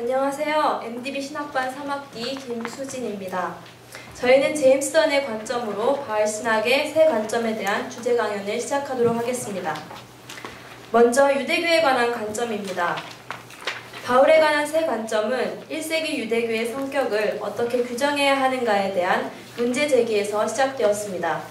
안녕하세요. MDB 신학반 3학기 김수진입니다. 저희는 제임스던의 관점으로 바알 신학의 세 관점에 대한 주제 강연을 시작하도록 하겠습니다. 먼저 유대교에 관한 관점입니다. 바울에 관한 세 관점은 1세기 유대교의 성격을 어떻게 규정해야 하는가에 대한 문제 제기에서 시작되었습니다.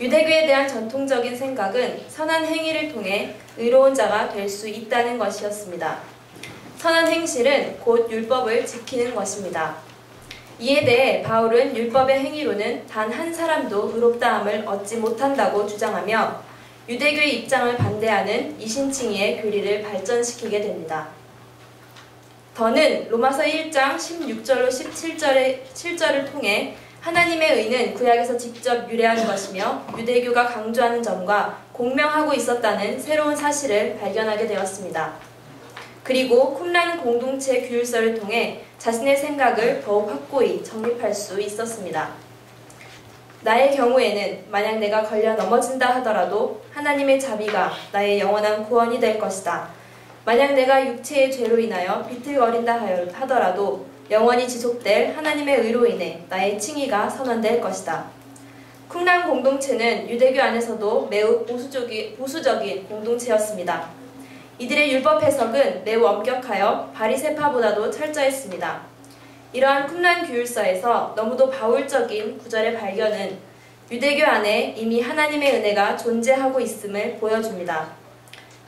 유대교에 대한 전통적인 생각은 선한 행위를 통해 의로운 자가 될 수 있다는 것이었습니다. 선한 행실은 곧 율법을 지키는 것입니다. 이에 대해 바울은 율법의 행위로는 단 한 사람도 의롭다함을 얻지 못한다고 주장하며 유대교의 입장을 반대하는 이신칭의의 교리를 발전시키게 됩니다. 더는 로마서 1장 16절로 17절의 7절을 통해 하나님의 의는 구약에서 직접 유래한 것이며 유대교가 강조하는 점과 공명하고 있었다는 새로운 사실을 발견하게 되었습니다. 그리고 쿰란 공동체 규율서를 통해 자신의 생각을 더욱 확고히 정립할 수 있었습니다. 나의 경우에는 만약 내가 걸려 넘어진다 하더라도 하나님의 자비가 나의 영원한 구원이 될 것이다. 만약 내가 육체의 죄로 인하여 비틀거린다 하더라도 영원히 지속될 하나님의 의로 인해 나의 칭의가 선언될 것이다. 쿵란 공동체는 유대교 안에서도 매우 보수적인 공동체였습니다. 이들의 율법 해석은 매우 엄격하여 바리세파보다도 철저했습니다. 이러한 쿰란 규율서에서 너무도 바울적인 구절의 발견은 유대교 안에 이미 하나님의 은혜가 존재하고 있음을 보여줍니다.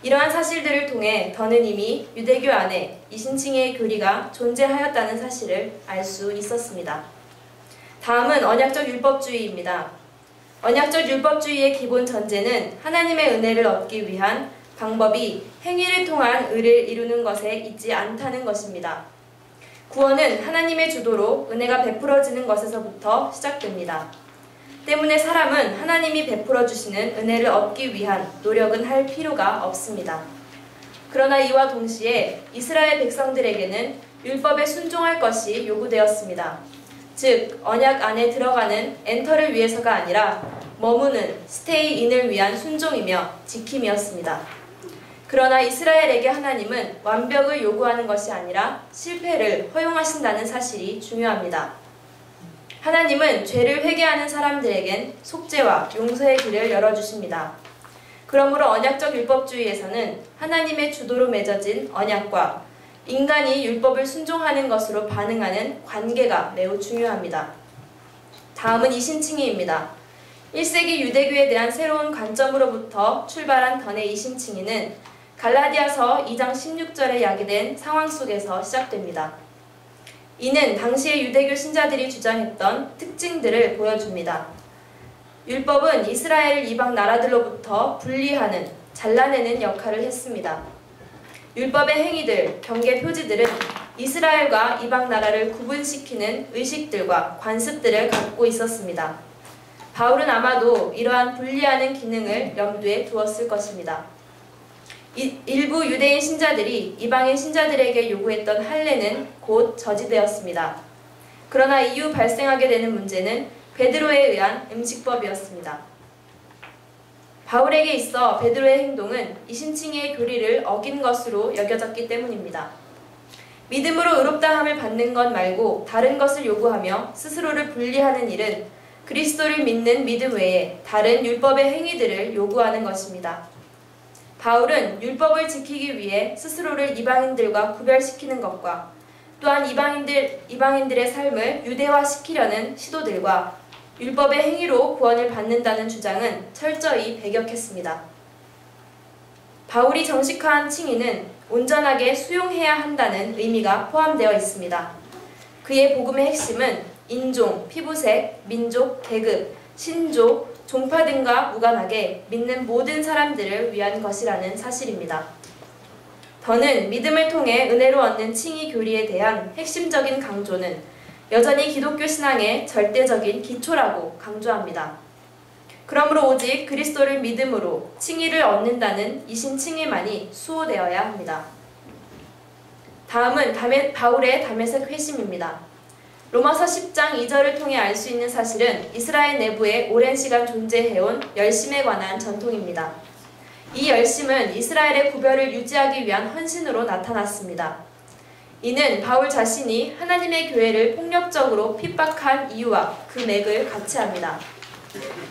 이러한 사실들을 통해 더는 이미 유대교 안에 이신칭의 교리가 존재하였다는 사실을 알 수 있었습니다. 다음은 언약적 율법주의입니다. 언약적 율법주의의 기본 전제는 하나님의 은혜를 얻기 위한 방법이 행위를 통한 의를 이루는 것에 있지 않다는 것입니다. 구원은 하나님의 주도로 은혜가 베풀어지는 것에서부터 시작됩니다. 때문에 사람은 하나님이 베풀어 주시는 은혜를 얻기 위한 노력은 할 필요가 없습니다. 그러나 이와 동시에 이스라엘 백성들에게는 율법에 순종할 것이 요구되었습니다. 즉, 언약 안에 들어가는 엔터를 위해서가 아니라 머무는 스테이인을 위한 순종이며 지킴이었습니다. 그러나 이스라엘에게 하나님은 완벽을 요구하는 것이 아니라 실패를 허용하신다는 사실이 중요합니다. 하나님은 죄를 회개하는 사람들에겐 속죄와 용서의 길을 열어주십니다. 그러므로 언약적 율법주의에서는 하나님의 주도로 맺어진 언약과 인간이 율법을 순종하는 것으로 반응하는 관계가 매우 중요합니다. 다음은 이신칭의입니다. 1세기 유대교에 대한 새로운 관점으로부터 출발한 던의 이신칭의는 갈라디아서 2장 16절에 야기된 상황 속에서 시작됩니다. 이는 당시의 유대교 신자들이 주장했던 특징들을 보여줍니다. 율법은 이스라엘을 이방 나라들로부터 분리하는, 잘라내는 역할을 했습니다. 율법의 행위들, 경계 표지들은 이스라엘과 이방 나라를 구분시키는 의식들과 관습들을 갖고 있었습니다. 바울은 아마도 이러한 분리하는 기능을 염두에 두었을 것입니다. 일부 유대인 신자들이 이방인 신자들에게 요구했던 할례는 곧 저지되었습니다. 그러나 이후 발생하게 되는 문제는 베드로에 의한 음식법이었습니다. 바울에게 있어 베드로의 행동은 이신칭의 교리를 어긴 것으로 여겨졌기 때문입니다. 믿음으로 의롭다함을 받는 것 말고 다른 것을 요구하며 스스로를 분리하는 일은 그리스도를 믿는 믿음 외에 다른 율법의 행위들을 요구하는 것입니다. 바울은 율법을 지키기 위해 스스로를 이방인들과 구별시키는 것과 또한 이방인들, 이방인들의 삶을 유대화시키려는 시도들과 율법의 행위로 구원을 받는다는 주장은 철저히 배격했습니다. 바울이 정식화한 칭의는 온전하게 수용해야 한다는 의미가 포함되어 있습니다. 그의 복음의 핵심은 인종, 피부색, 민족, 계급, 신조, 종파 등과 무관하게 믿는 모든 사람들을 위한 것이라는 사실입니다. 더는 믿음을 통해 은혜로 얻는 칭의 교리에 대한 핵심적인 강조는 여전히 기독교 신앙의 절대적인 기초라고 강조합니다. 그러므로 오직 그리스도를 믿음으로 칭의를 얻는다는 이신 칭의만이 수호되어야 합니다. 다음은 바울의 담에색 회심입니다. 로마서 10장 2절을 통해 알 수 있는 사실은 이스라엘 내부에 오랜 시간 존재해온 열심에 관한 전통입니다. 이 열심은 이스라엘의 구별을 유지하기 위한 헌신으로 나타났습니다. 이는 바울 자신이 하나님의 교회를 폭력적으로 핍박한 이유와 그 맥을 같이 합니다.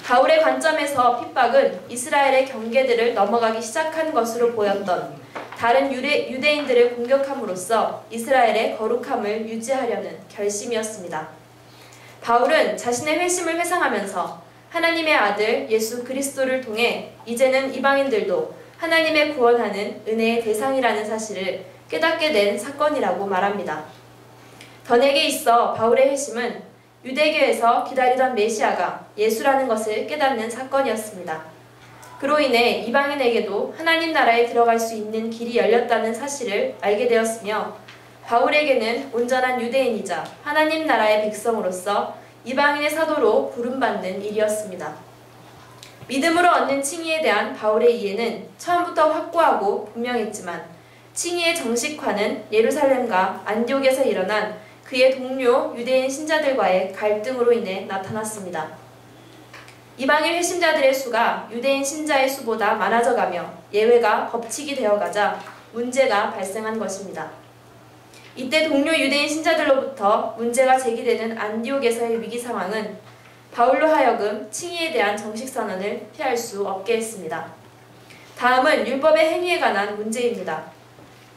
바울의 관점에서 핍박은 이스라엘의 경계들을 넘어가기 시작한 것으로 보였던 다른 유대, 유대인들을 공격함으로써 이스라엘의 거룩함을 유지하려는 결심이었습니다. 바울은 자신의 회심을 회상하면서 하나님의 아들 예수 그리스도를 통해 이제는 이방인들도 하나님의 구원하는 은혜의 대상이라는 사실을 깨닫게 된 사건이라고 말합니다. 전에게 있어 바울의 회심은 유대교에서 기다리던 메시아가 예수라는 것을 깨닫는 사건이었습니다. 그로 인해 이방인에게도 하나님 나라에 들어갈 수 있는 길이 열렸다는 사실을 알게 되었으며 바울에게는 온전한 유대인이자 하나님 나라의 백성으로서 이방인의 사도로 부름받는 일이었습니다. 믿음으로 얻는 칭의에 대한 바울의 이해는 처음부터 확고하고 분명했지만 칭의의 정식화는 예루살렘과 안디옥에서 일어난 그의 동료 유대인 신자들과의 갈등으로 인해 나타났습니다. 이방인 회심자들의 수가 유대인 신자의 수보다 많아져가며 예외가 법칙이 되어가자 문제가 발생한 것입니다. 이때 동료 유대인 신자들로부터 문제가 제기되는 안디옥에서의 위기 상황은 바울로 하여금 칭의에 대한 정식 선언을 피할 수 없게 했습니다. 다음은 율법의 행위에 관한 문제입니다.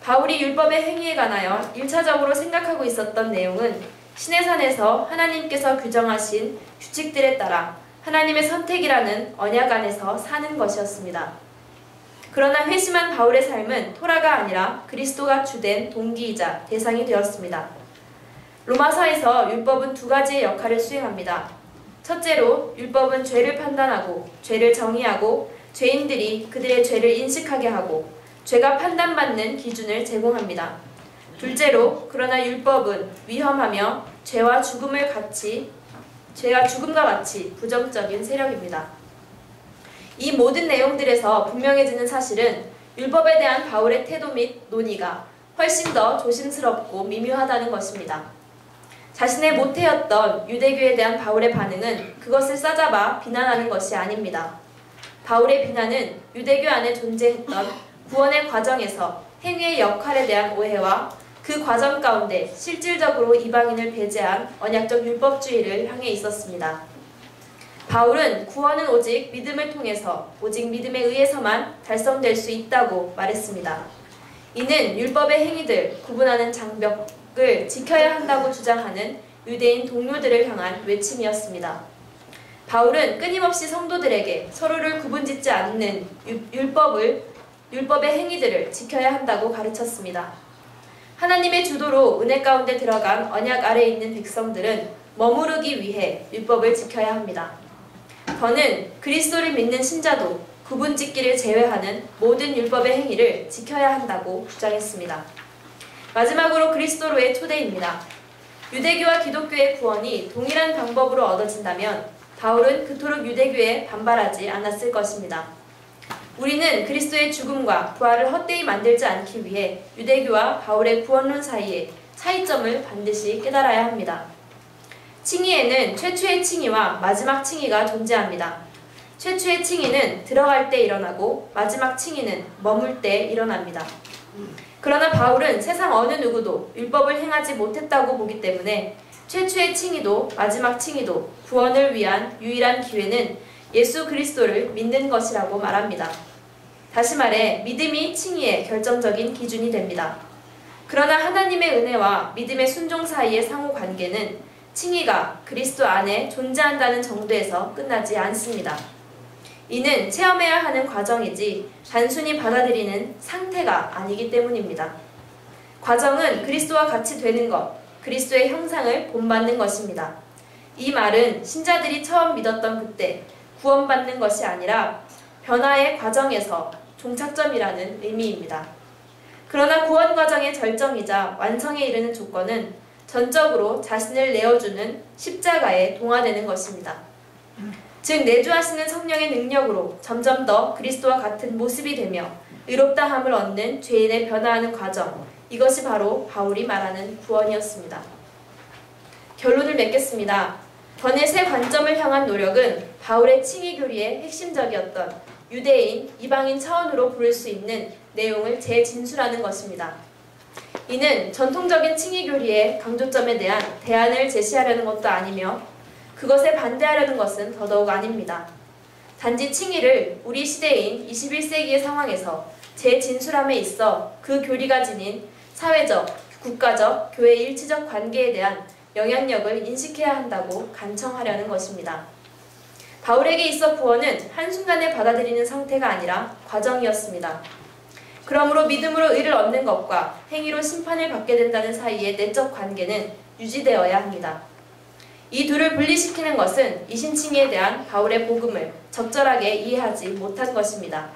바울이 율법의 행위에 관하여 1차적으로 생각하고 있었던 내용은 시내산에서 하나님께서 규정하신 규칙들에 따라 하나님의 선택이라는 언약 안에서 사는 것이었습니다. 그러나 회심한 바울의 삶은 토라가 아니라 그리스도가 주된 동기이자 대상이 되었습니다. 로마서에서 율법은 두 가지의 역할을 수행합니다. 첫째로 율법은 죄를 판단하고 죄를 정의하고 죄인들이 그들의 죄를 인식하게 하고 죄가 판단받는 기준을 제공합니다. 둘째로 그러나 율법은 위험하며 죄와 죽음을 같이 죄와 죽음과 같이 부정적인 세력입니다. 이 모든 내용들에서 분명해지는 사실은 율법에 대한 바울의 태도 및 논의가 훨씬 더 조심스럽고 미묘하다는 것입니다. 자신의 모태였던 유대교에 대한 바울의 반응은 그것을 싸잡아 비난하는 것이 아닙니다. 바울의 비난은 유대교 안에 존재했던 구원의 과정에서 행위의 역할에 대한 오해와 그 과정 가운데 실질적으로 이방인을 배제한 언약적 율법주의를 향해 있었습니다. 바울은 구원은 오직 믿음을 통해서 오직 믿음에 의해서만 달성될 수 있다고 말했습니다. 이는 율법의 행위들 구분하는 장벽을 지켜야 한다고 주장하는 유대인 동료들을 향한 외침이었습니다. 바울은 끊임없이 성도들에게 서로를 구분짓지 않는 율법을 율법의 행위들을 지켜야 한다고 가르쳤습니다. 하나님의 주도로 은혜 가운데 들어간 언약 아래에 있는 백성들은 머무르기 위해 율법을 지켜야 합니다. 저는 그리스도를 믿는 신자도 구분 짓기를 제외하는 모든 율법의 행위를 지켜야 한다고 주장했습니다. 마지막으로 그리스도로의 초대입니다. 유대교와 기독교의 구원이 동일한 방법으로 얻어진다면 바울은 그토록 유대교에 반발하지 않았을 것입니다. 우리는 그리스도의 죽음과 부활을 헛되이 만들지 않기 위해 유대교와 바울의 구원론 사이에 차이점을 반드시 깨달아야 합니다. 칭의에는 최초의 칭의와 마지막 칭의가 존재합니다. 최초의 칭의는 들어갈 때 일어나고 마지막 칭의는 머물 때 일어납니다. 그러나 바울은 세상 어느 누구도 율법을 행하지 못했다고 보기 때문에 최초의 칭의도 마지막 칭의도 구원을 위한 유일한 기회는 예수 그리스도를 믿는 것이라고 말합니다. 다시 말해 믿음이 칭의의 결정적인 기준이 됩니다. 그러나 하나님의 은혜와 믿음의 순종 사이의 상호 관계는 칭의가 그리스도 안에 존재한다는 정도에서 끝나지 않습니다. 이는 체험해야 하는 과정이지 단순히 받아들이는 상태가 아니기 때문입니다. 과정은 그리스도와 같이 되는 것, 그리스도의 형상을 본받는 것입니다. 이 말은 신자들이 처음 믿었던 그때 구원받는 것이 아니라 변화의 과정에서 종착점이라는 의미입니다. 그러나 구원 과정의 절정이자 완성에 이르는 조건은 전적으로 자신을 내어주는 십자가에 동화되는 것입니다. 즉 내주하시는 성령의 능력으로 점점 더 그리스도와 같은 모습이 되며 의롭다함을 얻는 죄인의 변화하는 과정 이것이 바로 바울이 말하는 구원이었습니다. 결론을 맺겠습니다. 전의 새 관점을 향한 노력은 바울의 칭의 교리의 핵심적이었던 유대인, 이방인 차원으로 부를 수 있는 내용을 재진술하는 것입니다. 이는 전통적인 칭의 교리의 강조점에 대한 대안을 제시하려는 것도 아니며 그것에 반대하려는 것은 더더욱 아닙니다. 단지 칭의를 우리 시대인 21세기의 상황에서 제 진술함에 있어 그 교리가 지닌 사회적, 국가적, 교회 일치적 관계에 대한 영향력을 인식해야 한다고 간청하려는 것입니다. 바울에게 있어 구원은 한순간에 받아들이는 상태가 아니라 과정이었습니다. 그러므로 믿음으로 의를 얻는 것과 행위로 심판을 받게 된다는 사이의 내적 관계는 유지되어야 합니다. 이 둘을 분리시키는 것은 이신칭에 대한 바울의 복음을 적절하게 이해하지 못한 것입니다.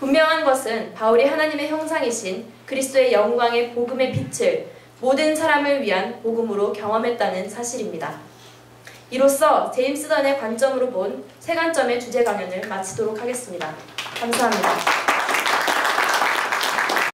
분명한 것은 바울이 하나님의 형상이신 그리스도의 영광의 복음의 빛을 모든 사람을 위한 복음으로 경험했다는 사실입니다. 이로써 제임스 던의 관점으로 본 세 관점의 주제 강연을 마치도록 하겠습니다. 감사합니다.